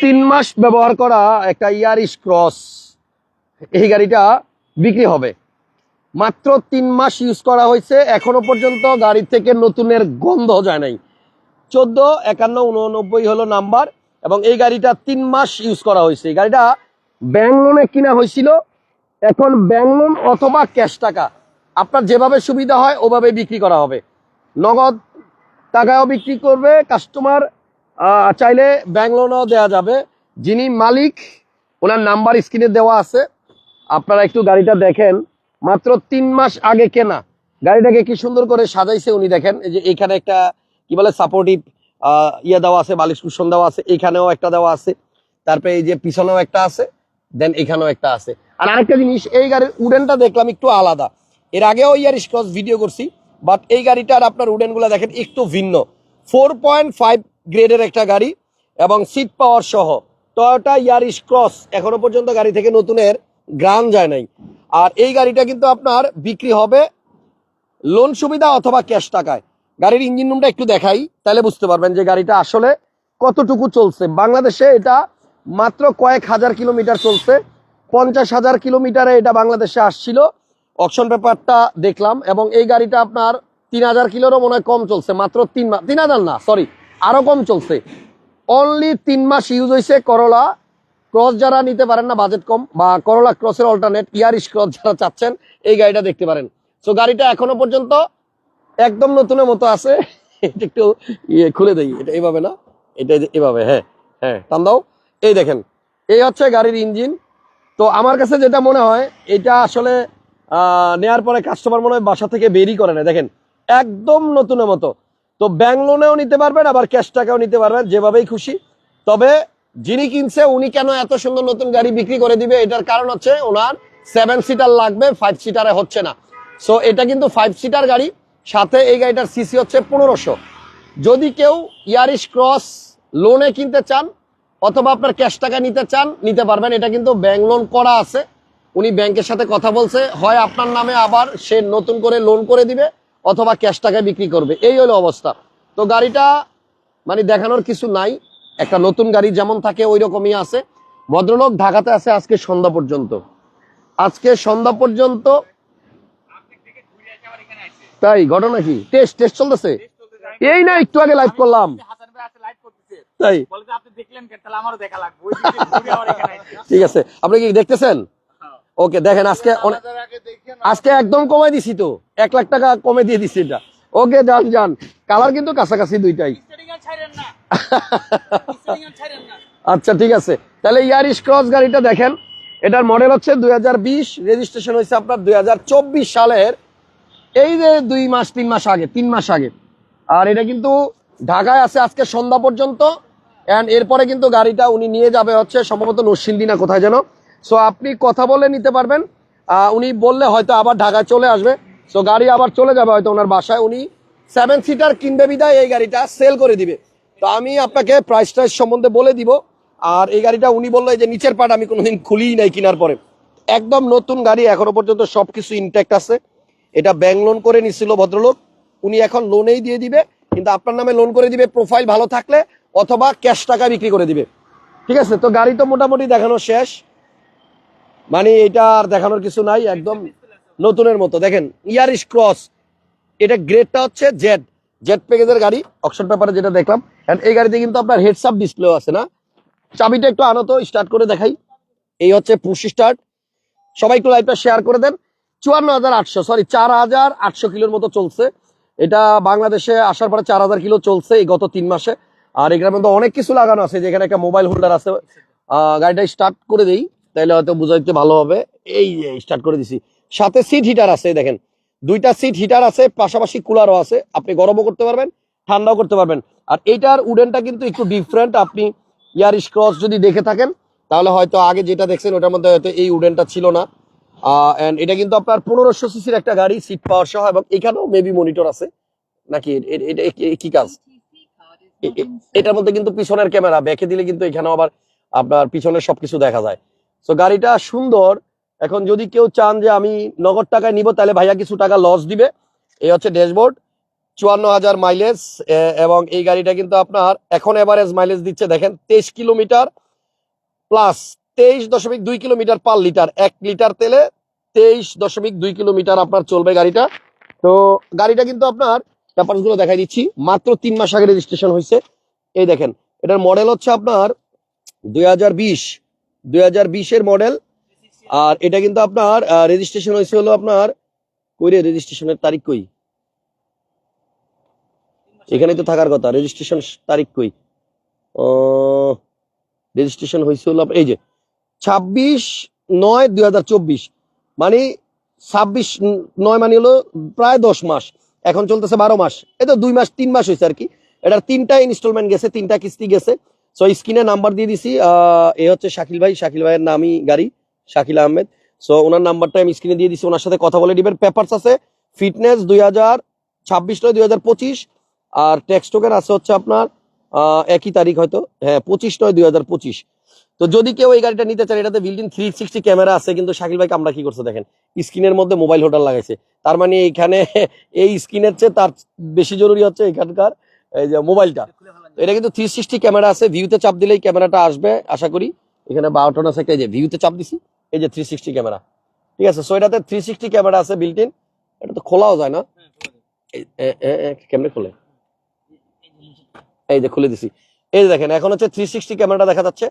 তিন মাস ব্যবহার করা একটা ইয়ারিশ ক্রস। এই গাড়িটা বিক্রি হবে। মাত্র তিন মাস ইউজ করা হয়েছে। এখনও পর্যন্ত গাড়ি থেকে নতুনের গন্ধ যায় নাই। চোদ্দ, একান্ন, উননব্বই হলো নাম্বার এবং এই গাড়িটা তিন মাস ইউজ করা হয়েছে। এই গাড়িটা ব্যাংক লোনে কিনা হয়েছিল। এখন ব্যাংক লোন অথবা ক্যাশ টাকা। আপনার যেভাবে সুবিধা হয়, ওভাবে বিক্রি করা হবে। নগদ টাকাও বিক্রি করবে, কাস্টমার চাইলে ব্যাংক লোনও দেওয়া যাবে। যিনি মালিক, ওনার নাম্বার স্ক্রিনে দেওয়া আছে। আপনারা একটু গাড়িটা দেখেন। মাত্র তিন মাস আগে কেনা। গাড়িটাকে কি সুন্দর করে সাজাইছে উনি দেখেন। এই যে এখানে একটা, কি বলে সাপোর্টিভ ইয়ে দেওয়া আছে, বালিশ কুশন দেওয়া আছে। এখানেও একটা দেওয়া আছে। তারপরে এই যে পিছনেও একটা আছে। দেন এখানেও একটা আছে। আর আরেকটা জিনিস, এই গাড়ির উডেনটা দেখলাম একটু আলাদা। এর আগেও ইয়ারিশ ক্রস ভিডিও করছি, বাট এই গাড়িটার আপনার উডেনগুলো দেখেন, একটু ভিন্ন। ফোর পয়েন্ট ফাইভ গ্রেডের একটা গাড়ি এবং সিট পাওয়ার সহ। টয়োটা ইয়ারিশ ক্রস এখনও পর্যন্ত গাড়ি থেকে নতুনের গ্রাম যায় নাই। আর এই গাড়িটা কিন্তু আপনার বিক্রি হবে লোন সুবিধা অথবা ক্যাশ টাকায়। গাড়ির ইঞ্জিন রুমটা একটু দেখাই, তাহলে বুঝতে পারবেন যে গাড়িটা আসলে কতটুকু চলছে। বাংলাদেশে এটা মাত্র কয়েক হাজার কিলোমিটার চলছে। পঞ্চাশ হাজার কিলোমিটারে এটা বাংলাদেশে আসছিল। অকশন পেপারটা দেখলাম এবং এই গাড়িটা আপনার তিন হাজার কিলোরও মনে হয় কম চলছে, মাত্র তিন তিন হাজার না সরি আরও কম চলছে। অনলি তিন মাস ইউজ হয়েছে করলা ক্রস যারা নিতে পারেন না বাজেট কম, বা করলা ক্রসের অল্টারনেট ইয়ারিশ ক্রস যারা চাচ্ছেন, এই গাড়িটা দেখতে পারেন। সো গাড়িটা এখনও পর্যন্ত একদম নতুনের মতো আছে। এটা একটু ইয়ে খুলে দেই, এটা এইভাবে না? এটা এভাবে হ্যাঁ হ্যাঁ টান দাও। এই দেখেন, এই হচ্ছে গাড়ির ইঞ্জিন। তো, আমার কাছে যেটা মনে হয়, এটা আসলে নেয়ার পরে কাস্টমার মনে হয় বাসা থেকে বেরি করে না। দেখেন, একদম নতুনের মতো। তো ব্যাংক লোনেও নিতে পারবেন, আবার ক্যাশ টাকাও নিতে পারবেন, যেভাবেই খুশি। তবে যিনি কিনছে, উনি কেন এত সুন্দর নতুন গাড়ি বিক্রি করে দিবে? এটার কারণ হচ্ছে ওনার সেভেন সিটার লাগবে ফাইভ সিটারে হচ্ছে না। সো এটা কিন্তু ফাইভ সিটার গাড়ি, সাথে এই গাড়িটার সিসি হচ্ছে পনেরোশো। যদি কেউ ইয়ারিশ ক্রস লোনে কিনতে চান, অথবা আপনার ক্যাশ টাকা নিতে চান, নিতে পারবেন। এটা কিন্তু ব্যাংক লোন করা আছে। উনি ব্যাংকের সাথে কথা বলছে। হয় আপনার নামে আবার সে নতুন করে লোন করে দিবে অথবা ক্যাশ টাকায় বিক্রি করবে। এই হলো অবস্থা। তো গাড়িটা মানে দেখানোর কিছু নাই। একটা নতুন গাড়ি যেমন থাকে ওই রকমই আছে। ভদ্রলোক ঢাকাতে আছে আজকে সন্ধ্যা পর্যন্ত। আজকে সন্ধ্যা পর্যন্ত তাই ঘটনা কি? টেস্ট টেস্ট চলতেছে? এই না একটু আগে লাইভ করলাম। তাই। ঠিক আছে। আপনি কি দেখতেছেন? ওকে দেখেন আজকে আজকে একদম কমাই দিছি তো। এক লাখ টাকা কমে দিয়ে দিছি এটা। ওকে যান যান। কালার কিন্তু কাছাকাছি দুইটাই। আচ্ছা ঠিক আছে। তাহলে ইয়ারিশ ক্রস গাড়িটা দেখেন। এটার মডেল হচ্ছে দুই হাজার বিশ রেজিস্ট্রেশন হয়েছে আপনার দুই হাজার চব্বিশ সালের। এই যে দুই মাস তিন মাস আগে তিন মাস আগে। আর এটা কিন্তু ঢাকায় আছে আজকে সন্ধ্যা পর্যন্ত। এন্ড এরপরে কিন্তু গাড়িটা উনি নিয়ে যাবে হচ্ছে সম্ভবত নরসিংদী না কোথায় যেন। সো আপনি কথা বলে নিতে পারবেন। উনি বললে হয়তো আবার ঢাকায় চলে আসবে। সো গাড়ি আবার চলে যাবে হয়তো ওনার বাসায়। উনি সেভেন সিটার কিনবে বিদায়, এই গাড়িটা সেল করে দিবে। তো আমি আপনাকে প্রাইস টাইস সম্বন্ধে বলে দিব। আর এই গাড়িটা উনি বলল যে নিচের পাট আমি কোনোদিন খুলিই নাই কেনার পরে। একদম নতুন গাড়ি, এখনও পর্যন্ত সব কিছু ইনটেক্ট আছে। এটা ব্যাংক লোন করে নিছিল ভদ্রলোক। উনি এখন লোনেই দিয়ে দিবে। কিন্তু আপনার নামে লোন করে দিবে প্রোফাইল ভালো থাকলে অথবা ক্যাশ টাকা বিক্রি করে দিবে। ঠিক আছে? তো গাড়ি তো মোটামুটি দেখানো শেষ। মানে এটা আর দেখানোর কিছু নাই, একদম নতুনের মতো। দেখেন, ইয়ারিশ ক্রস। এটা গ্রেডটা হচ্ছে জেড জেড প্যাকেজের গাড়ি অকশন পেপারে যেটা দেখলাম। And এই গাড়িতে কিন্তু আপনার হেডসাপ ডিসপ্লে আছে, না? চাবিটা একটু আনো তো স্টার্ট করে দেখাই। এই হচ্ছে পুশ স্টার্ট সবাই একটু লাইভটা শেয়ার করে দেন। চুয়ান্ন হাজার আটশো সরি চার হাজার আটশো কিলোর মতো চলছে। এটা বাংলাদেশে আসার পরে চার হাজার কিলো চলছে এই গত তিন মাসে। আর এখানের মধ্যে অনেক কিছু লাগানো আছে, যেখানে একটা মোবাইল হোল্ডার আছে। গাড়িটা স্টার্ট করে দেই। তাহলে হয়তো বুঝাইতে ভালো হবে। এই স্টার্ট করে দিছি। সাথে সিট হিটার আছে, দেখেন। দুইটা সিট হিটার আছে, পাশাপাশি কুলারও আছে। আপনি গরমও করতে পারবেন, ঠান্ডাও করতে পারবেন। আর এইটার উডেনটা কিন্তু একটু ডিফারেন্ট আপনি ইয়ারিশ ক্রস যদি দেখে থাকেন, তাহলে হয়তো আগে যেটা দেখছেন, ওটার মধ্যে হয়তো এই উডেনটা ছিল না। এন্ড এটা কিন্তু আপনার পনেরোশো সিসির একটা গাড়ি সিট পাওয়ার সহ, এবং এখানেও মেবি মনিটর আছে। নাকি এটা কি- কাজ? এটার মধ্যে কিন্তু পিছনের ক্যামেরা ব্যাকে দিলে কিন্তু এখানেও আবার আপনার পিছনের সবকিছু দেখা যায়। তো গাড়িটা সুন্দর। এখন যদি কেউ চান যে আমি নগদ টাকায় নিব, তাহলে ভাইয়া কিছু টাকা লস দিবে। এই হচ্ছে ড্যাশবোর্ড চুয়ান্ন হাজার মাইলেজ এবং এই গাড়িটা কিন্তু আপনার এখন এভারেজ মাইলেজ দিচ্ছে, দেখেন, তেইশ কিলোমিটার প্লাস তেইশ দশমিক দুই কিলোমিটার পার লিটার এক লিটার তেলে তেইশ দশমিক দুই কিলোমিটার আপনার চলবে গাড়িটা। তো, গাড়িটা কিন্তু আপনার পেপারসগুলো দেখাই দিচ্ছি। মাত্র তিন মাস আগে রেজিস্ট্রেশন হয়েছে। এই দেখেন, এটার মডেল হচ্ছে আপনার দুই হাজার বিশ। দুই হাজার মডেল। আর এটা কিন্তু আপনার রেজিস্ট্রেশন হয়েছে হলো আপনার, কই রে রেজিস্ট্রেশনের তারিখ কই? এখানে তো থাকার কথা রেজিস্ট্রেশন তারিখ কই? রেজিস্ট্রেশন হয়েছে হলো এই যে, ছাব্বিশ নয় দুই হাজার চব্বিশ মানে ছাব্বিশ নয় মানে হলো প্রায় দশ মাস, এখন চলতেছে বারো মাস, এই তো দুই মাস, তিন মাস হয়েছে আর কি। এটার তিনটা ইনস্টলমেন্ট গেছে, তিনটা কিস্তি গেছে। সো স্ক্রিনে নাম্বার দিয়ে দিছি এ হচ্ছে শাকিল ভাই। শাকিল ভাইয়ের নামই গাড়ি, শাকিল আহমেদ। সো ওনার নাম্বারটা আমি স্ক্রিনে দিয়ে দিছি, ওনার সাথে কথা বলে দিবেন পেপারস আছে ফিটনেস দুই হাজার ছাব্বিশ নয়, দুই হাজার পঁচিশ। আর ট্যাক্স আছে হচ্ছে আপনার একই তারিখ হয়তো। হ্যাঁ পঁচিশ নয়, দুই হাজার পঁচিশ। তো যদি কেউ এই গাড়িটা নিতে চান এটাতে বিল্ডিং থ্রি সিক্সটি ক্যামেরা আছে, কিন্তু শাকিল ভাইকে আমরা কি করছে দেখেন? স্ক্রিনের মধ্যে মোবাইল হোল্ডার লাগাইছে। তার মানে এখানে এই স্ক্রিনের চেয়ে তার বেশি জরুরি হচ্ছে এখানকার এই যে মোবাইলটা এটা কিন্তু থ্রি সিক্সটি ক্যামেরা আছে ভিউতে চাপ দিলেই ক্যামেরাটা আসবে, আশা করি। এখানে বারোটন আছে, এই যে ভিউতে চাপ দিছি, এই যে থ্রি সিক্সটি ক্যামেরা। ঠিক আছে সো এটাতে থ্রি সিক্সটি ক্যামেরা আছে বিল্ট ইন এটা তো খোলাও যায় না। খোলে? এই যে খুলে দিছি। এই দেখেন, এখন হচ্ছে থ্রি সিক্সটি ক্যামেরাটা দেখা যাচ্ছে,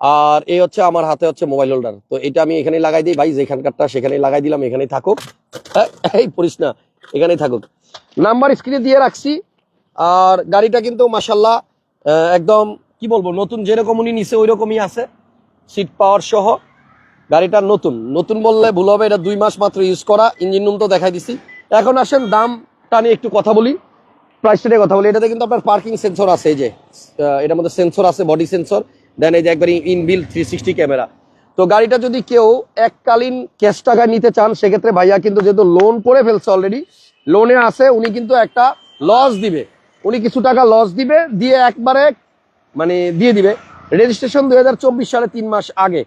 আর এই হচ্ছে আমার হাতে হচ্ছে মোবাইল হোল্ডার তো এটা আমি এখানেই লাগাই দিই, ভাই, যেখানকারটা সেখানেই লাগাই দিলাম, এখানেই থাকুক। এই পড়িস না, এখানেই থাকুক। নাম্বার স্ক্রিনে দিয়ে রাখছি আর গাড়িটা কিন্তু মাসাল্লাহ একদম, কি বলব, নতুন যেরকম উনি নিচে ওই রকমই আছে। সিট পাওয়ার সহ। গাড়িটা নতুন। নতুন বললে ভুল হবে, এটা দুই মাস মাত্র ইউজ করা। ইঞ্জিন রুম তো দেখাই দিছি। এখন আসেন, দামটা নিয়ে একটু কথা বলি। প্রাইসটা কথা বলি। এটাতে কিন্তু আপনার পার্কিং সেন্সর আছে, এই যে এটার মধ্যে সেন্সর আছে বডি সেন্সর দেন এই যে একবার ইনবিল থ্রি সিক্সটি ক্যামেরা তো গাড়িটা যদি কেউ এককালীন ক্যাশ টাকায় নিতে চান, সেক্ষেত্রে ভাইয়া কিন্তু যেহেতু লোন করে ফেলছে অলরেডি লোনে আছে, উনি কিন্তু একটা লস দিবে। উনি কিছু টাকা লস দিবে, দিয়ে একবারে মানে দিয়ে দিবে। রেজিস্ট্রেশন দুই সালে তিন মাস আগে।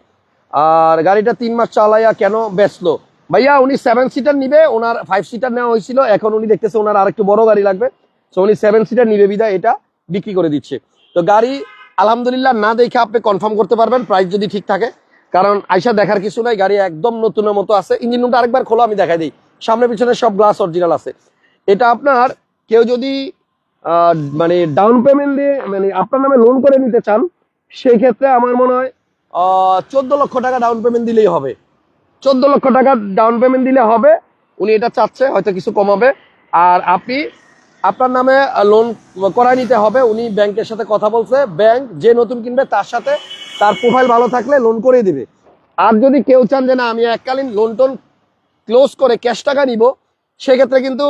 আর গাড়িটা তিন মাস চালাইয়া কেন বেচলো ভাইয়া, উনি সেভেন সিটার নিবে, ওনার ফাইভ সিটার নেওয়া হয়েছিল, এখন উনি দেখতেছে ওনার আরেকটু বড় গাড়ি লাগবে। তো উনি সেভেন সিটার নিবে বিদায় এটা বিক্রি করে দিচ্ছে। তো গাড়ি আলহামদুলিল্লাহ না দেখে আপনি কনফার্ম করতে পারবেন প্রাইস যদি ঠিক থাকে। কারণ আইসা দেখার কিছু নাই, গাড়ি একদম নতুনের মতো আছে। ইঞ্জিন রুমটা আরেকবার খোলো, আমি দেখাই দিই। সামনে পিছনে সব গ্লাস অরিজিনাল আছে। এটা আপনার কেউ যদি মানে ডাউন পেমেন্ট দিয়ে মানে আপনার নামে লোন করে নিতে চান, সেই ক্ষেত্রে আমার মনে হয় চোদ্দ লক্ষ টাকা ডাউন পেমেন্ট দিলেই হবে। চোদ্দ লক্ষ টাকা ডাউন পেমেন্ট দিলে হবে, উনি এটা চাচ্ছে, হয়তো কিছু কমাবে। আর আপনি, আপনার নামে লোন করায় নিতে হবে, উনি ব্যাংকের সাথে কথা বলছে, ব্যাংক যে নতুন কিনবে তার সাথে তার প্রোফাইল ভালো থাকলে লোন করে দিবে। আর যদি কেউ চান যে না, আমি এককালীন লোন টোন ক্লোজ করে ক্যাশ টাকা নিব, সেক্ষেত্রে কিন্তু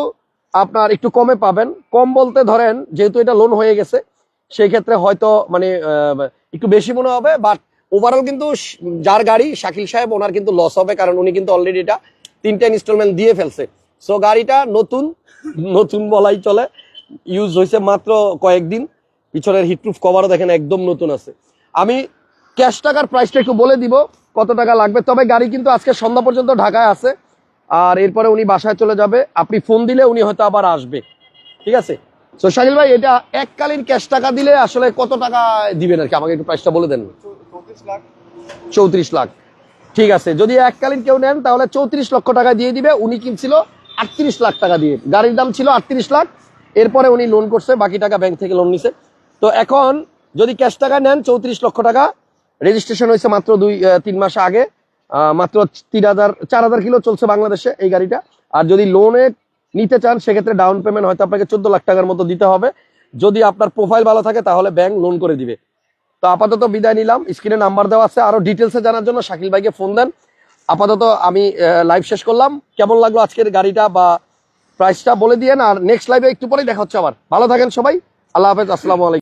আপনার একটু কমে পাবেন। কম বলতে ধরেন, যেহেতু এটা লোন হয়ে গেছে সেই ক্ষেত্রে হয়তো মানে একটু বেশি মনে হবে বাট ওভারঅল কিন্তু যার গাড়ি, শাকিল সাহেব, ওনার কিন্তু লস হবে, কারণ উনি কিন্তু অলরেডি এটা তিনটা ইনস্টলমেন্ট দিয়ে ফেলছে। সো গাড়িটা নতুন নতুন বলাই চলে ইউজ হয়েছে মাত্র কয়েকদিন, পিছনের হিটপ্রুফ কভারও দেখেন একদম নতুন আছে। আমি ক্যাশ টাকার প্রাইসটা একটু বলে দিব, কত টাকা লাগবে, তবে গাড়ি কিন্তু আজকে সন্ধ্যা পর্যন্ত ঢাকায় আছে। আর এরপরে উনি বাসায় চলে যাবে। আপনি ফোন দিলে উনি হয়তো আবার আসবে। ঠিক আছে? তো শাকিল ভাই এটা এককালীন ক্যাশ টাকা দিলে আসলে কত টাকা দিবেন আর কি? আমাকে একটু প্রাইসটা বলে দেন। চৌত্রিশ লাখ। ঠিক আছে যদি এককালীন কেউ নেন তাহলে চৌত্রিশ লক্ষ টাকা দিয়ে দিবে। উনি কিনছিল আটত্রিশ লাখ টাকা দিয়ে। গাড়ির দাম ছিল আটত্রিশ লাখ। এরপরে উনি লোন করছে বাকি টাকা ব্যাংক থেকে লোন নিছে। তো এখন যদি ক্যাশ টাকা নেন চৌত্রিশ লক্ষ টাকা। রেজিস্ট্রেশন হয়েছে মাত্র দুই তিন মাস আগে। মাত্র তিন হাজার, চার হাজার কিলো চলছে বাংলাদেশে এই গাড়িটা। আর যদি লোনে নিতে চান, সেক্ষেত্রে ডাউন পেমেন্ট হয়তো আপনাকে চোদ্দ লাখ টাকার মতো দিতে হবে। যদি আপনার প্রোফাইল ভালো থাকে, তাহলে ব্যাংক লোন করে দিবে। তো আপাতত বিদায় নিলাম। স্ক্রিনে নাম্বার দেওয়া আছে, আরও ডিটেলসে জানার জন্য শাকিল ভাইকে ফোন দেন। আপাতত আমি লাইভ শেষ করলাম। কেমন লাগল আজকের গাড়িটা বা প্রাইসটা বলে দিয়েন। আর নেক্সট লাইভে একটু পরেই দেখা হচ্ছে আবার। ভালো থাকেন সবাই। আল্লাহ হাফেজ, আসসালামু আলাইকুম।